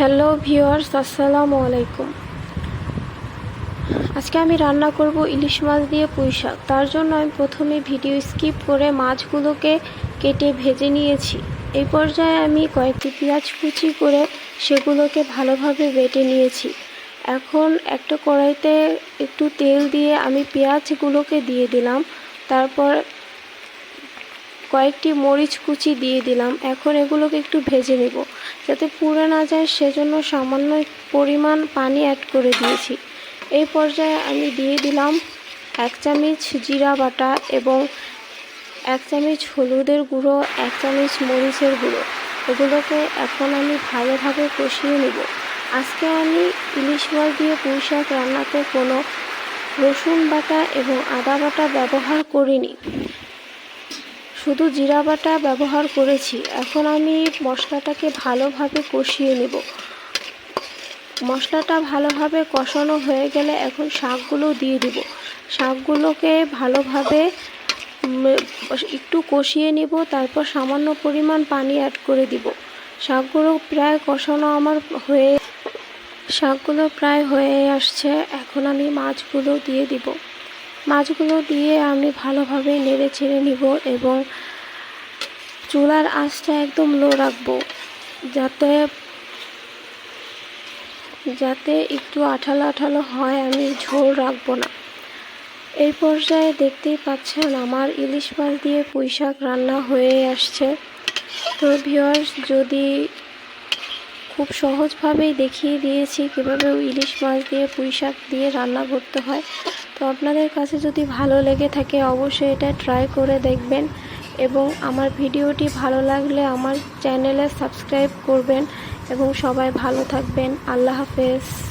Hello viewers আসসালামু আলাইকুম। আজকে আমি রান্না করব ইলিশ মাছ দিয়ে পুঁই শাক। তার জন্য আমি প্রথমে ভিডিও স্কিপ করে মাছগুলোকে কেটে ভেজে নিয়েছি। এই পর্যায়ে আমি কয়েকটি পেঁয়াজ কুচি করে সেগুলোকে ভালোভাবে বেটে নিয়েছি। এখন একটা কড়াইতে একটু তেল দিয়ে আমি পেঁয়াজগুলোকে দিয়ে দিলাম। তারপর কয়েকটি মরিচ কুচি দিয়ে দিলাম। এখন এগুলোকে একটু ভেজে নেব। যাতে পুড়ে না যায়, সেজন্য সামান্য পরিমাণ পানি অ্যাড করে দিয়েছি। এই পর্যায়ে আমি দিয়ে দিলাম এক চামচ জিরা বাটা এবং এক চামচ হলুদের গুঁড়ো, এক চামচ মরিচের গুঁড়ো। এগুলোকে এখন আমি ভালোভাবে কষিয়ে নেব। আজকে আমি ইলিশ মাছ দিয়ে পুঁই শাক রান্নাতে কোনো রসুন বাটা এবং আদা বাটা ব্যবহার করিনি। শুধু জিরা বাটা ব্যবহার করেছি, এখন আমি মশলাটাকে ভালোভাবে কষিয়ে নেব। মশলাটা ভালোভাবে কষানো হয়ে গেলে এখন শাকগুলো দিয়ে দিব। শাকগুলোকে ভালোভাবে একটু কষিয়ে নিব, তারপর সামান্য পরিমাণ পানি অ্যাড করে দিব। শাকগুলো প্রায় কষানো আমার হয়ে, শাকগুলো প্রায় হয়ে আসছে, এখন আমি মাছগুলো দিয়ে দিব। মাছগুলো দিয়ে আমি ভালোভাবে নেড়ে ছেড়ে নিব এবং চুলার আঁচটা একদম লো রাখব। যাতে যাতে একটু আঠালো আঠালো হয়, আমি ঝোল রাখব না। এই পর্যায়ে দেখতেই পাচ্ছেন আমার ইলিশ মাছ দিয়ে পুঁই শাক রান্না হয়ে আসছে। তো ভিওয়ার্স যদি খুব সহজভাবেই দেখিয়ে দিয়েছি কীভাবে ইলিশ মাছ দিয়ে পুঁই শাক দিয়ে রান্না করতে হয় তো আপনাদের কাছে যদি ভালো লেগে থাকে অবশ্যই এটা ট্রাই করে দেখবেন এবং আমার ভিডিওটি ভালো লাগলে আমার চ্যানেলে সাবস্ক্রাইব করবেন এবং সবাই ভালো থাকবেন। আল্লাহ হাফেজ।